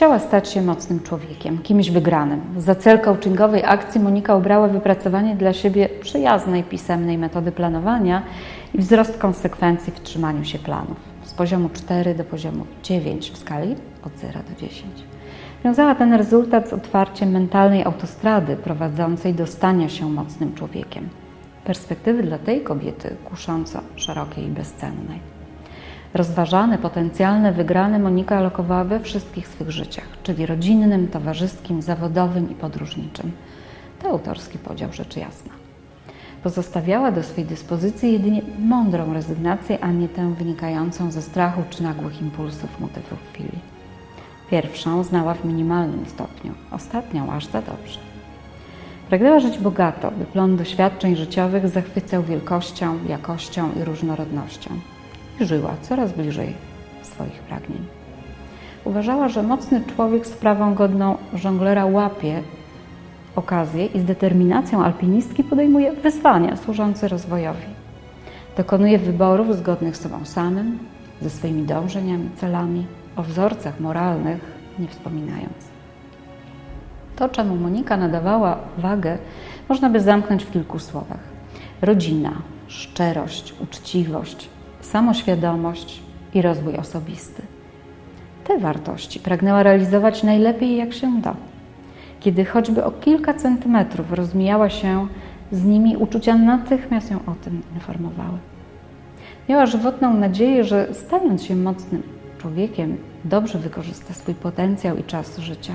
Chciała stać się mocnym człowiekiem, kimś wygranym. Za cel coachingowej akcji Monika ubrała wypracowanie dla siebie przyjaznej pisemnej metody planowania i wzrost konsekwencji w trzymaniu się planów z poziomu 4 do poziomu 9 w skali od 0 do 10. Wiązała ten rezultat z otwarciem mentalnej autostrady prowadzącej do stania się mocnym człowiekiem. Perspektywy dla tej kobiety kusząco szerokiej i bezcennej. Rozważane potencjalne wygrane Monika alokowała we wszystkich swych życiach, czyli rodzinnym, towarzyskim, zawodowym i podróżniczym. To autorski podział rzeczy jasna. Pozostawiała do swej dyspozycji jedynie mądrą rezygnację, a nie tę wynikającą ze strachu czy nagłych impulsów motywów chwili. Pierwszą znała w minimalnym stopniu, ostatnią aż za dobrze. Pragnęła żyć bogato, by plon doświadczeń życiowych zachwycał wielkością, jakością i różnorodnością. Żyła coraz bliżej swoich pragnień. Uważała, że mocny człowiek sprawą godną żonglera łapie okazję i z determinacją alpinistki podejmuje wyzwania służące rozwojowi. Dokonuje wyborów zgodnych z sobą samym, ze swoimi dążeniami, celami, o wzorcach moralnych nie wspominając. To, czemu Monika nadawała wagę, można by zamknąć w kilku słowach: rodzina, szczerość, uczciwość, samoświadomość i rozwój osobisty. Te wartości pragnęła realizować najlepiej jak się da. Kiedy choćby o kilka centymetrów rozmijała się z nimi, uczucia natychmiast ją o tym informowały. Miała żywotną nadzieję, że stając się mocnym człowiekiem, dobrze wykorzysta swój potencjał i czas życia.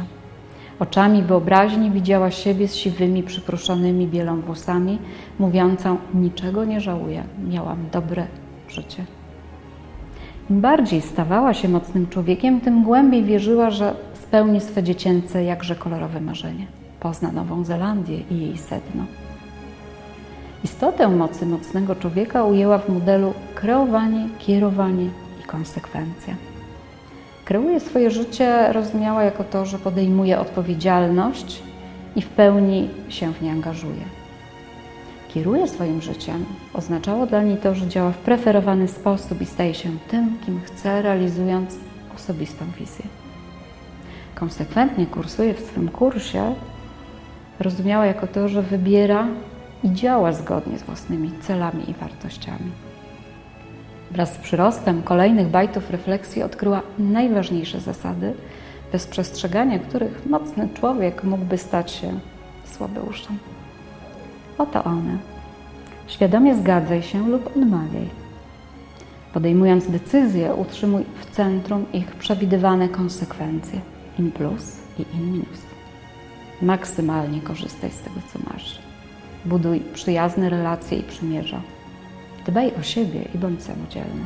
Oczami wyobraźni widziała siebie z siwymi, przypruszonymi bielą włosami, mówiącą: Niczego nie żałuję, miałam dobre życie. Im bardziej stawała się mocnym człowiekiem, tym głębiej wierzyła, że spełni swe dziecięce, jakże kolorowe marzenie. Pozna Nową Zelandię i jej sedno. Istotę mocy mocnego człowieka ujęła w modelu kreowanie, kierowanie i konsekwencja. Kreuje swoje życie, rozumiała jako to, że podejmuje odpowiedzialność i w pełni się w nie angażuje. Kieruje swoim życiem oznaczało dla niej to, że działa w preferowany sposób i staje się tym, kim chce, realizując osobistą wizję. Konsekwentnie kursuje w swym kursie, rozumiała jako to, że wybiera i działa zgodnie z własnymi celami i wartościami. Wraz z przyrostem kolejnych bajtów refleksji odkryła najważniejsze zasady, bez przestrzegania których mocny człowiek mógłby stać się słabeuszem. Oto one. Świadomie zgadzaj się lub odmawiaj. Podejmując decyzję, utrzymuj w centrum ich przewidywane konsekwencje, in plus i in minus. Maksymalnie korzystaj z tego, co masz. Buduj przyjazne relacje i przymierza. Dbaj o siebie i bądź samodzielny.